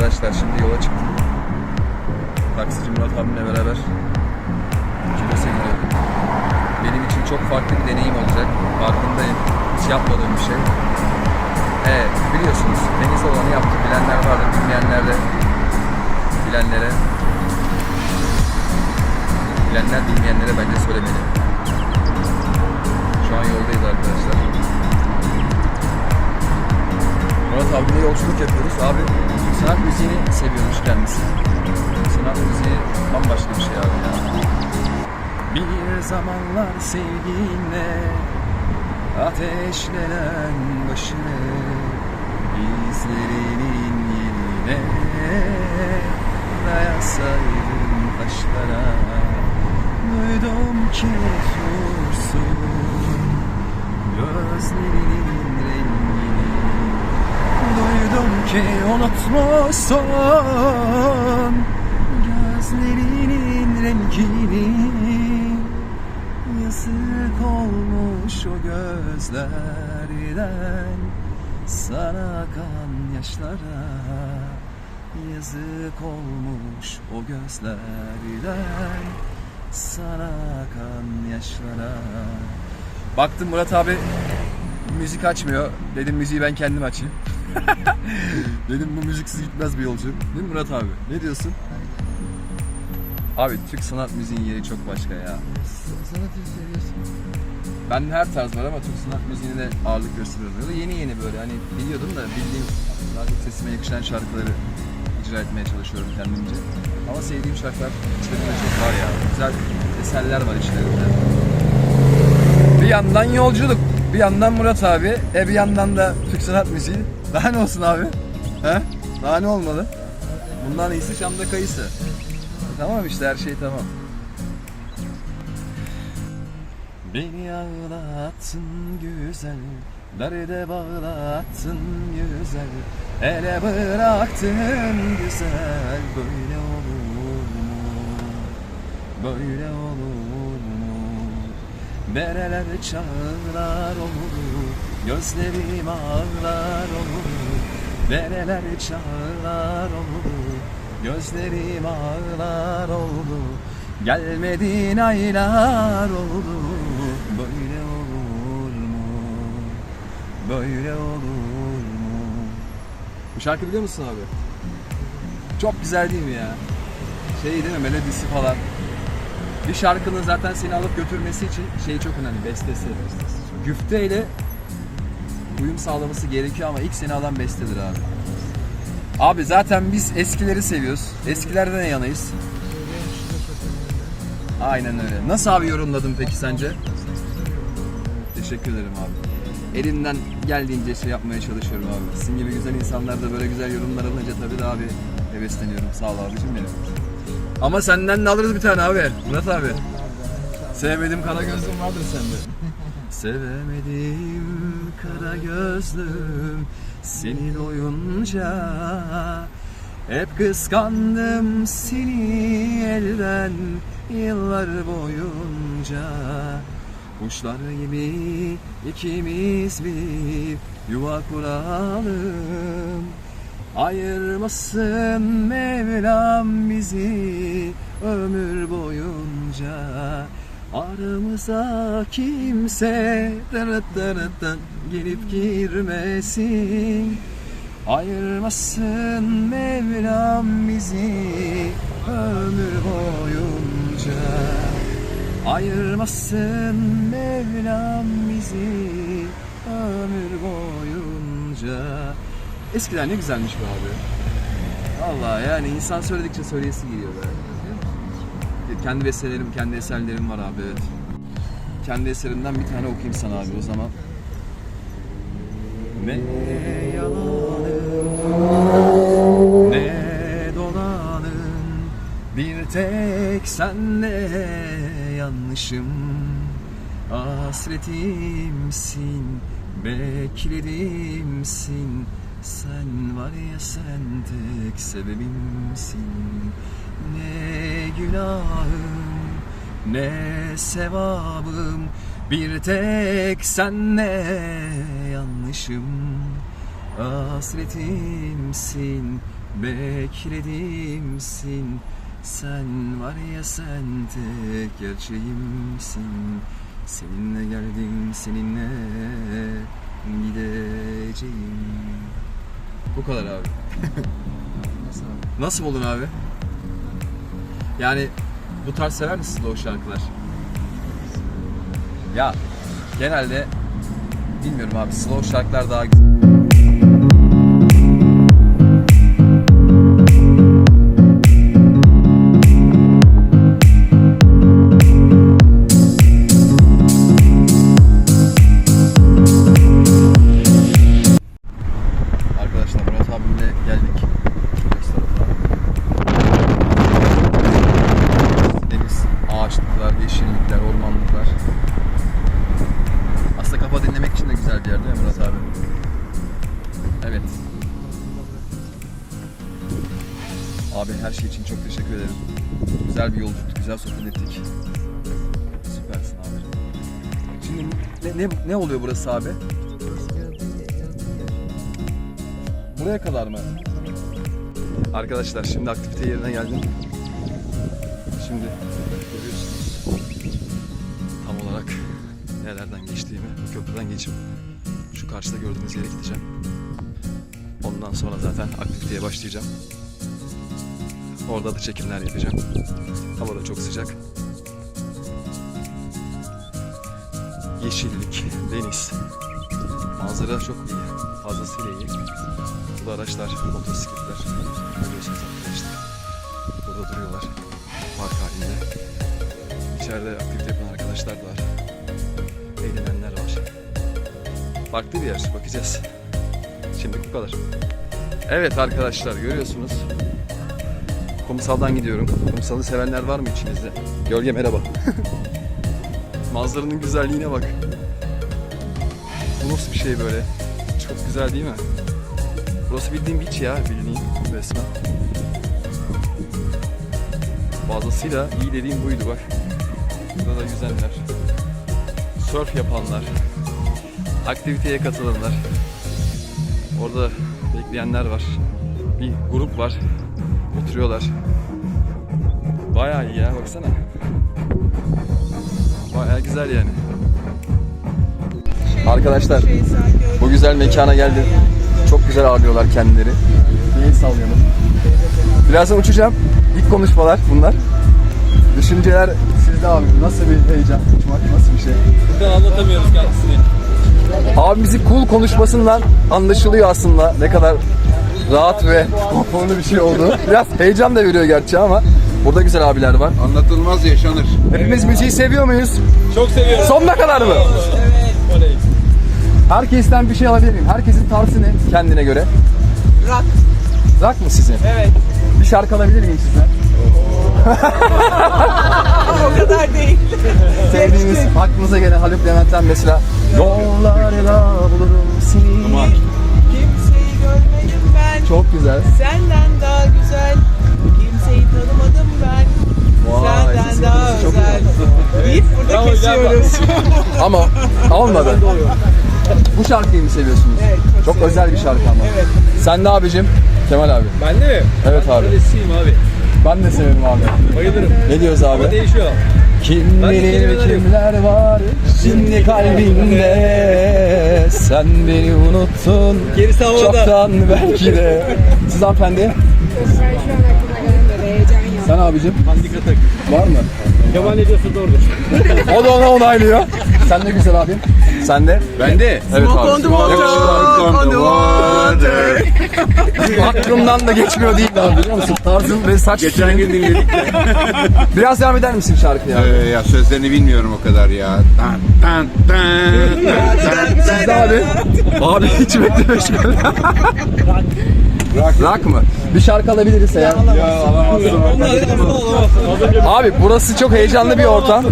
Arkadaşlar şimdi yola çıktık. Taksici Murat abimle beraber Kilis'e gidiyorum. Benim için çok farklı bir deneyim olacak. Farkındayım. Hiç yapmadığım bir şey. Evet biliyorsunuz deniz olanı yaptım. Bilenler vardır, bilmeyenler de bilenlere bilenler bilmeyenlere bence söylemeli. Şu an yoldayız arkadaşlar. Murat abiyle yolculuk yapıyoruz. Abi sanat müziğini seviyormuş kendisi. Sanat müziği bambaşka bir şey abi ya. Bir zamanlar sevginle ateşlenen başını izlerinin yerine dayasaydın taşlara duydum ki otursun gözlerinin rengini duydum ki unutmuşsun gözlerinin rengini Yazık olmuş o gözlerden Sana kan yaşlara Yazık olmuş o gözlerden Sana kan yaşlara Baktım Murat abi müzik açmıyor. Dedim müziği ben kendim açayım. Dedim bu müziksiz gitmez bir yolcu. Değil mi Murat abi? Ne diyorsun? Abi Türk sanat müziğin yeri çok başka ya. Sanatı seviyorsun. Ben her tarz var ama Türk sanat müziğine de ağırlık gösteriyorum. Ya da yeni yeni böyle hani biliyordum da bildiğim daha çok sesime yakışan şarkıları icra etmeye çalışıyorum kendimce. Ama sevdiğim şarkılar içlerinde çok var ya. Güzel eserler var içlerinde. Bir yandan yolculuk, bir yandan Murat abi, e bir yandan da Türk sanat müziği. Daha ne olsun abi? He? Daha ne olmalı? Bundan iyisi Şam'da kayısı. Tamam işte her şey tamam. Beni ağlattın güzel Derde bağlattın güzel Ele bıraktın güzel Böyle olur mu? Böyle olur mu? Dereler çağlar olur Gözlerim ağlar olur Dereler çağlar olur Gözlerim ağlar oldu Gelmedin aylar oldu Böyle olur mu? Böyle olur mu? Bu şarkı biliyor musun abi? Çok güzel değil mi ya? Şey değil mi melodisi falan. Bir şarkının zaten seni alıp götürmesi için şey çok önemli bestesi. Güfte ile uyum sağlaması gerekiyor ama ilk seni alan bestedir abi. Abi zaten biz eskileri seviyoruz. Eskilerden yanayız. Aynen öyle. Nasıl abi yorumladın peki sence? Teşekkür ederim abi. Elimden geldiğince şey yapmaya çalışıyorum abi. Sizin gibi güzel insanlar da böyle güzel yorumlar alınca tabii daha bir hevesleniyorum. Sağ ol abicim benim. Ama senden de alırız bir tane abi. Murat abi. Sevmedim kara gözlüm vardır sende. Sevemedim kara gözlüm seni doyunca Hep kıskandım seni elden yıllar boyunca. Kuşlar gibi ikimiz bir yuva kuralım. Ayırmasın Mevlam bizi ömür boyunca Aramıza kimse dırıt dırıttan gelip girmesin Ayırmasın Mevlam bizi ömür boyunca Ayırmasın Mevlam bizi ömür boyunca Eskiden ne güzelmiş bu abi. Vallahi yani insan söyledikçe söyleyesi geliyor be. Kendi bestelerim, kendi eserlerim var abi evet. Kendi eserimden bir tane okuyayım sana abi o zaman. Ne yalanın, ne dolanın, bir tek senle yanlışım. Hasretimsin, bekledimsin. Sen var ya sen tek sebebimsin. Ne günahım, ne sevabım. Bir tek senle yanlışım Hasretimsin bekledimsin Sen var ya sen tek gerçeğimsin Seninle geldim seninle gideceğim Bu kadar abi Nasıl abi? Nasıl buldun abi? Yani bu tarz sever misin slow şarkılar? Ya genelde bilmiyorum abi slow şarkılar daha güzel. Ne, oluyor burası abi? Buraya kadar mı? Arkadaşlar şimdi aktivite yerine geldim. Şimdi görüyorsunuz tam olarak nelerden geçtiğimi. Bu köprüden geçip şu karşıda gördüğünüz yere gideceğim. Ondan sonra zaten aktiviteye başlayacağım. Orada da çekimler yapacağım. Hava da çok sıcak. Yeşillik, deniz. Manzara çok iyi. Fazlasıyla iyi. Bu araçlar, motosikletler. Görüyorsunuz arkadaşlar. Burada duruyorlar. Park halinde. İçeride aktivite yapan arkadaşlar da var. Eğlenenler var. Farklı bir yer. Bakacağız. Şimdi bu kadar. Evet arkadaşlar görüyorsunuz. Kumsaldan gidiyorum. Kumsalı sevenler var mı içinizde? Gölge merhaba. Manzaranın güzelliğine bak. Bu nasıl bir şey böyle? Çok güzel değil mi? Burası bildiğin beach ya bildiğin resmen. Fazlasıyla iyi dediğim buydu bak. Burada da yüzenler. Surf yapanlar. Aktiviteye katılanlar. Orada bekleyenler var. Bir grup var. Oturuyorlar. Bayağı iyi ya baksana. Bayağı güzel yani. Arkadaşlar bu güzel mekana geldim. Çok güzel ağırlıyorlar kendileri. El sallayalım. Birazdan uçacağım. İlk konuşmalar bunlar. Düşünceler sizde abi. Nasıl bir heyecan uçmak? Nasıl bir şey? Buradan anlatamıyoruz kendisini. Abimizin cool konuşmasından anlaşılıyor aslında ne kadar rahat ve konforlu bir şey oldu. Biraz heyecan da veriyor gerçi ama burada güzel abiler var. Anlatılmaz yaşanır. Hepimiz müziği seviyor muyuz? Çok seviyorum. Sonuna kadar mı? Oley. Herkesten bir şey alabilir miyim? Herkesin tarzı ne kendine göre? Rock. Rock mı sizin? Evet. Bir şarkı alabilir miyim sizden? O kadar değil. Sevdiğiniz, aklınıza gelen Haluk Levent'ten mesela Yollarla bulurum seni. Kimseyi görmedim ben. Çok güzel. Senden daha güzel. Kimseyi tanımadım ben. Vay, Senden daha çok özel. Deyip burada Bravo, kesiyoruz. Ama olmadı. Bu şarkıyı mı seviyorsunuz? Evet, çok Çok özel bir şarkı ama. Evet. Sen de abicim? Kemal abi. Ben de mi? Evet abi. Öylesiyim abi. Ben de severim abi. Bayılırım. Ne diyoruz Ama abi? değişiyor. Kim Ben bilir kimler var şimdi kalbinde Sen beni unuttun Gerisi havada. çoktan belki de Siz hanımefendi? Sen abicim? Handika tak. Var mı? Kemal ne diyorsa doğrudur. O da ona onaylıyor. Sen de güzel abim. Sen de? Ben de. Evet Smoke abi. on the water. Yakışıklı. On the water. Aklımdan da geçmiyor değil abi biliyor musun? Tarzın ve saç Geçen gün dinledik. Biraz devam eder misin şarkıya? Ee, ya sözlerini bilmiyorum o kadar ya. Tan tan tan tan tan Siz de abi. Abi hiç beklemiş. Rock. Rock mı? Bir şarkı alabiliriz eğer. Ya alamazsın. Abi burası çok heyecanlı bir ortam.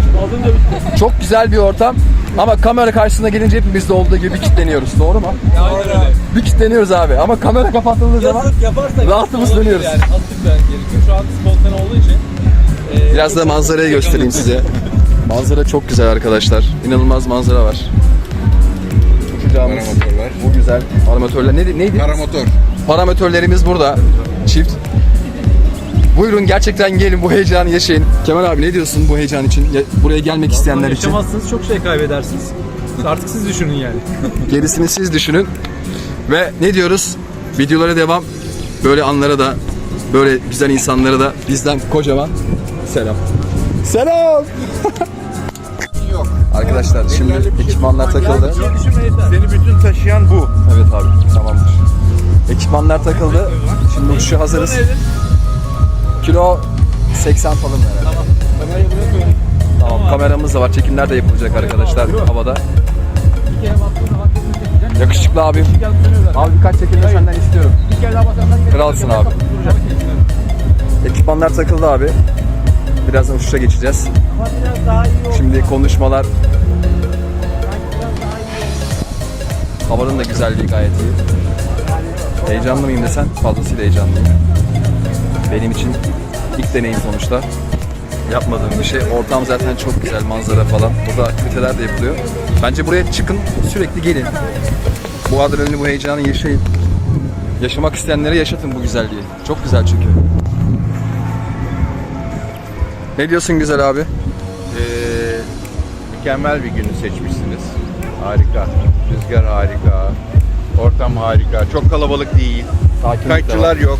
Çok güzel bir ortam. Ama kamera karşısına gelince hepimiz de olduğu gibi bir kitleniyoruz. Doğru mu? Bir kitleniyoruz abi. Ama kamera kapatıldığı zaman rahatımız dönüyoruz. Yani azıcık da gerekiyor. Şu an spontane olduğu için. e, Biraz da manzarayı göstereyim size. Manzara çok güzel arkadaşlar. İnanılmaz manzara var. Uçacağımız Paramotorlar. bu güzel. Parametörler neydi? neydi? Paramotor. Parametörlerimiz burada. çift. Buyurun gerçekten gelin bu heyecanı yaşayın. Kemal abi ne diyorsun bu heyecan için? Ya- Buraya gelmek isteyenler için. Yaşamazsınız çok şey kaybedersiniz. Artık siz düşünün yani. Gerisini siz düşünün. Ve ne diyoruz? Videolara devam. Böyle anlara da, böyle güzel insanlara da bizden kocaman selam. Selam! Arkadaşlar şimdi ekipmanlar takıldı. Seni bütün taşıyan bu. Evet abi tamamdır. Ekipmanlar takıldı. Şimdi uçuşa hazırız. Kilo 80 falan herhalde. Tamam kameramız da var. Çekimler de yapılacak arkadaşlar havada. Yakışıklı abim. Abi birkaç çekimde senden istiyorum. Kralsın abi. Ekipmanlar takıldı abi. Birazdan uçuşa geçeceğiz. Şimdi konuşmalar, havanın da güzelliği gayet iyi. Heyecanlı mıyım desen fazlasıyla heyecanlıyım. Benim için ilk deneyim sonuçta. Yapmadığım bir şey. Ortam zaten çok güzel, manzara falan. Burada aktiviteler de yapılıyor. Bence buraya çıkın, sürekli gelin. Bu adrenalini, bu heyecanı yaşayın. Yaşamak isteyenlere yaşatın bu güzelliği. Çok güzel çünkü. Ne diyorsun güzel abi? Ee, mükemmel bir günü seçmişsiniz. Harika. Rüzgar harika. Ortam harika. Çok kalabalık değil. Sakinlik de Kayıtçılar yok.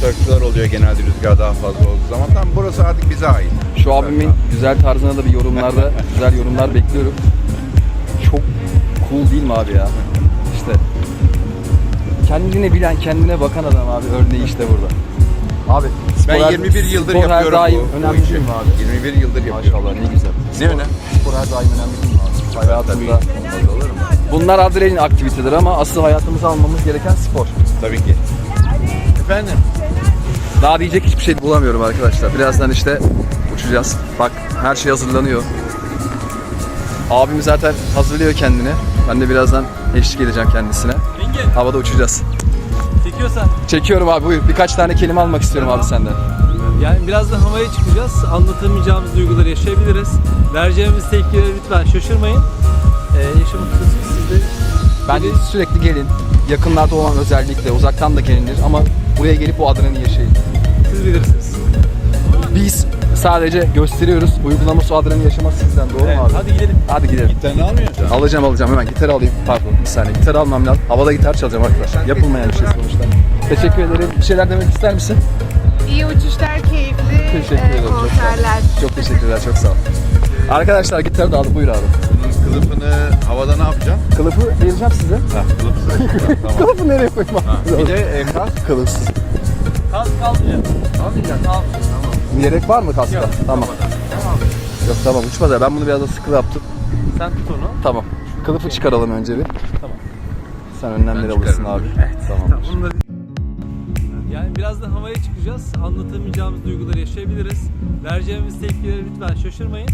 Kayıtçılar oluyor genelde rüzgar daha fazla olduğu zaman. Tam burası artık bize ait. Şu abimin güzel tarzına da bir yorumlarda güzel yorumlar bekliyorum. Çok cool değil mi abi ya? İşte kendini bilen, kendine bakan adam abi örneği işte burada. Abi spor Ben her- 21 yıldır spor her yapıyorum daim bu, bu önemli işi. değil mi abi? 21 yıldır yapıyorum. Maşallah ne güzel. Ne önemli? Spor her daim önemli değil mi abi? Hayatında. Tabii. Olur mu? Bunlar adrenalin aktiviteleri ama asıl hayatımıza almamız gereken spor. Tabii ki. Efendim? Daha diyecek hiçbir şey bulamıyorum arkadaşlar. Birazdan işte uçacağız. Bak her şey hazırlanıyor. Abim zaten hazırlıyor kendini. Ben de birazdan eşlik edeceğim kendisine. Havada uçacağız. çekiyorsan. Çekiyorum abi buyur. Birkaç tane kelime almak istiyorum abi senden. Yani biraz da havaya çıkacağız. Anlatamayacağımız duyguları yaşayabiliriz. Vereceğimiz tepkileri lütfen şaşırmayın. Ee, yaşamak istiyorsanız siz de Bence sürekli gelin. Yakınlarda olan özellikle uzaktan da gelinir ama buraya gelip bu adrenalini yaşayın. siz bilirsiniz. Biz sadece gösteriyoruz. Uygulaması o adrenalini yaşaması sizden doğru Evet, mu abi? hadi gidelim. Hadi gidelim. Gitarını almıyorsun. Alacağım alacağım hemen gitar alayım. Pardon bir saniye gitar almam lazım. Havada gitar çalacağım arkadaşlar. Yapılmayan bir şey sonuçta. Teşekkür ederim. Bir şeyler demek ister misin? İyi uçuşlar, keyifli Teşekkür e, ederim. Çok sağ konserler. Çok teşekkürler çok sağ ol. Arkadaşlar gitarı da aldım buyur abi. Bunun kılıfını havada ne yapacaksın? Kılıfı vereceğim size. Ha, kılıfsız. tamam. Kılıfı nereye koyayım abi? Bir de e, kask. Kılıfsız. Kalk kalmayacak. Kalmayacak. Tamam. Gerek var mı kaska? Tamam. Yok tamam uçmaz ya. Ben bunu biraz da sıkı yaptım. Sen tut onu. Tamam. Kılıfı çıkaralım önce bir. Tamam. Sen önlemleri alırsın abi. Tamam. Bunu da... Yani biraz da havaya çıkacağız. Anlatamayacağımız duyguları yaşayabiliriz. Vereceğimiz tepkileri lütfen şaşırmayın.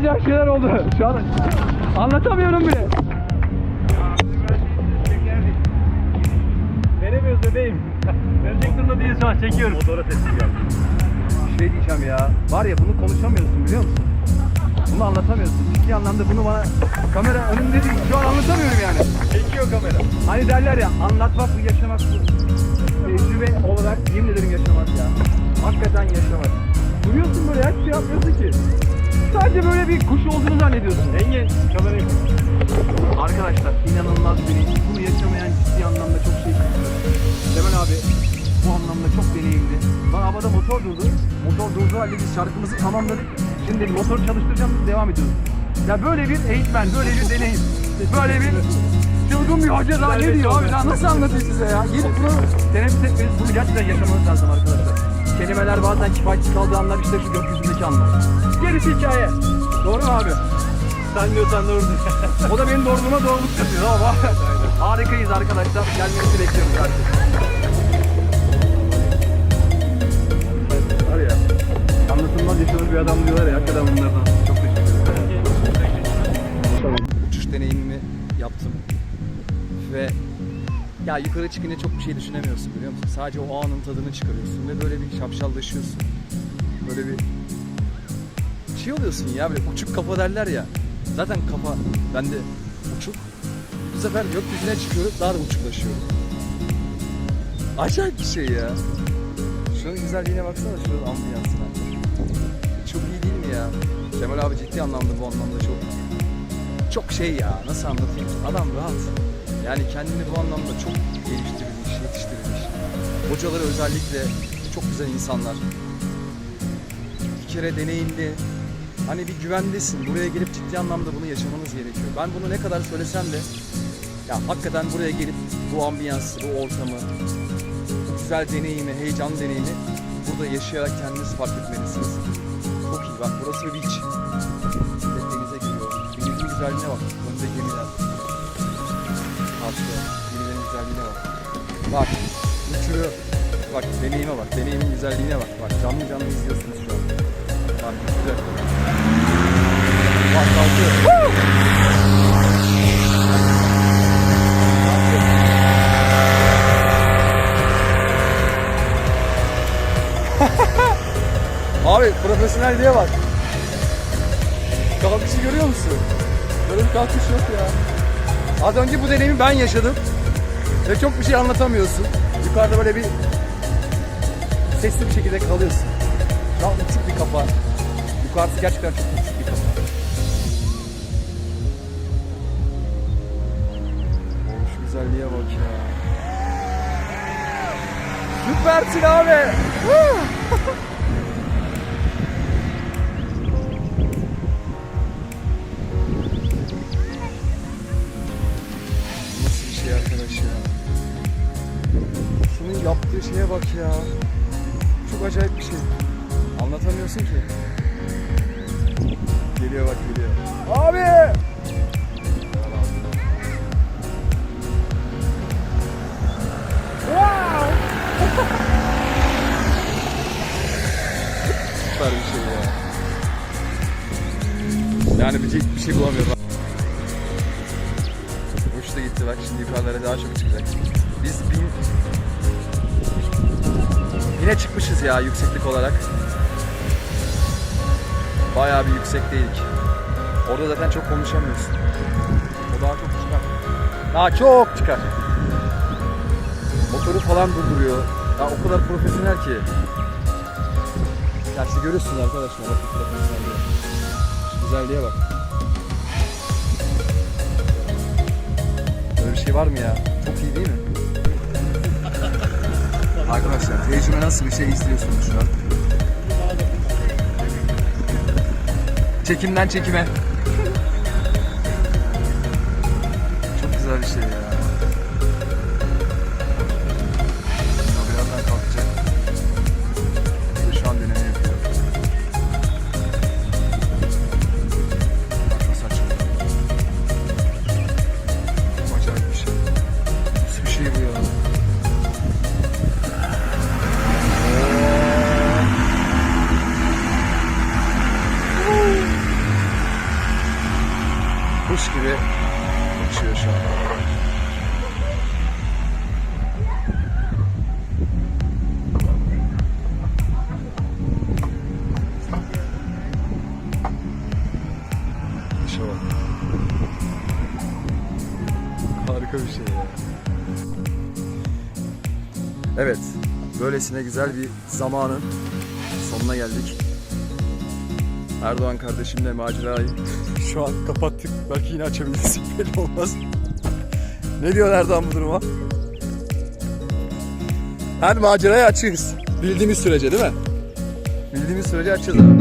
Acayip şeyler oldu. Şu an anlatamıyorum bile. Veremiyoruz bebeğim. Verecek durumda değiliz şu an, çekiyoruz. Motora teslim geldi. şey diyeceğim ya. Var ya bunu konuşamıyorsun biliyor musun? Bunu anlatamıyorsun. Ciddi anlamda bunu bana kamera önünde değil. Şu an anlatamıyorum yani. Çekiyor kamera. Hani derler ya anlatmak bu yaşamak bu. Tecrübe olarak yemin ederim yaşamak ya. Hakikaten yaşamak. Duruyorsun böyle hiçbir şey yapmıyorsun ki. Sadece böyle bir kuş olduğunu zannediyorsun. Engin, kamerayı Arkadaşlar inanılmaz bir Bunu yaşamayan ciddi anlamda çok şey. Cemal abi bu anlamda çok deneyimli. Lan havada motor durdu. Motor durduğu halde biz şarkımızı tamamladık. Şimdi motoru çalıştıracağım devam ediyoruz. Ya böyle bir eğitmen, böyle bir deneyim. Böyle bir çılgın bir hoca daha ne diyor abi? Daha nasıl anlatayım size ya? Gelip bunu teneffüs etmeniz, bunu gerçekten yaşamanız lazım arkadaşlar. Kelimeler bazen kifayetsiz kaldığı anlar işte şu gökyüzündeki anlar. Gerisi hikaye. Doğru mu abi? Sen diyorsan doğrudur. O da benim doğruluğuma doğruluk yapıyor ama harikayız arkadaşlar. Gelmenizi bekliyoruz artık. Var ya, anlatılmaz yaşanır bir adam diyorlar ya, hakikaten bunlardan. Çok teşekkür ederim. Uçuş deneyimimi yaptım ve ya yukarı çıkınca çok bir şey düşünemiyorsun biliyor musun? Sadece o anın tadını çıkarıyorsun ve böyle bir şapşallaşıyorsun. Böyle bir şey oluyorsun ya böyle uçuk kafa derler ya. Zaten kafa bende uçuk. Bu sefer gökyüzüne çıkıyorum daha da uçuklaşıyorum. Acayip bir şey ya. Şunun güzelliğine baksana şunun ambiyansına. Çok iyi değil mi ya? Kemal abi ciddi anlamda bu anlamda çok çok şey ya nasıl anlatayım adam rahat. Yani kendini bu anlamda çok geliştirilmiş, yetiştirilmiş. Hocaları özellikle çok güzel insanlar. Bir kere deneyimli, hani bir güvendesin. Buraya gelip ciddi anlamda bunu yaşamanız gerekiyor. Ben bunu ne kadar söylesem de ya hakikaten buraya gelip bu ambiyansı, bu ortamı, bu güzel deneyimi, heyecan deneyimi burada yaşayarak kendiniz fark etmelisiniz. Çok iyi bak burası bir beach. Denize giriyor. Denizin güzelliğine bak. güzelliğine bak. Bak uçuruyor. Bak deneyime bak. Deneyimin güzelliğine bak. Bak canlı canlı izliyorsunuz şu an. Bak güzel. Bak kalkıyor. Abi profesyonel diye bak. Kalkışı görüyor musun? Böyle bir kalkış yok ya. Az önce bu deneyimi ben yaşadım. Ve çok bir şey anlatamıyorsun. Yukarıda böyle bir sesli bir şekilde kalıyorsun. Daha uçuk bir kafa. Yukarısı gerçekten çok uçuk bir kafa. Şu güzelliğe bak ya. Süpersin abi. ya. Çok acayip bir şey. Anlatamıyorsun ki. Geliyor bak geliyor. Abi! Süper bir şey ya. Yani bir, bir şey bulamıyorum. Uçtu gitti bak şimdi yukarılara daha çok çıkacak. Ya yükseklik olarak. Bayağı bir yüksekteydik. Orada zaten çok konuşamıyorsun. O daha çok çıkar. Daha çok çıkar. Motoru falan durduruyor. Ya o kadar profesyonel ki. Ya işte görüyorsunuz arkadaşlar. Bak, profesyonelliği. Şu güzelliğe bak. Böyle bir şey var mı ya? Çok iyi değil mi? Arkadaşlar tecrübe nasıl bir şey izliyorsunuz şu an? Çekimden çekime. Evet, böylesine güzel bir zamanın sonuna geldik. Erdoğan kardeşimle macerayı şu an kapattık. Belki yine açabiliriz. Belli olmaz. ne diyor Erdoğan bu duruma? Her macerayı açığız. Bildiğimiz sürece değil mi? Bildiğimiz sürece açığız abi.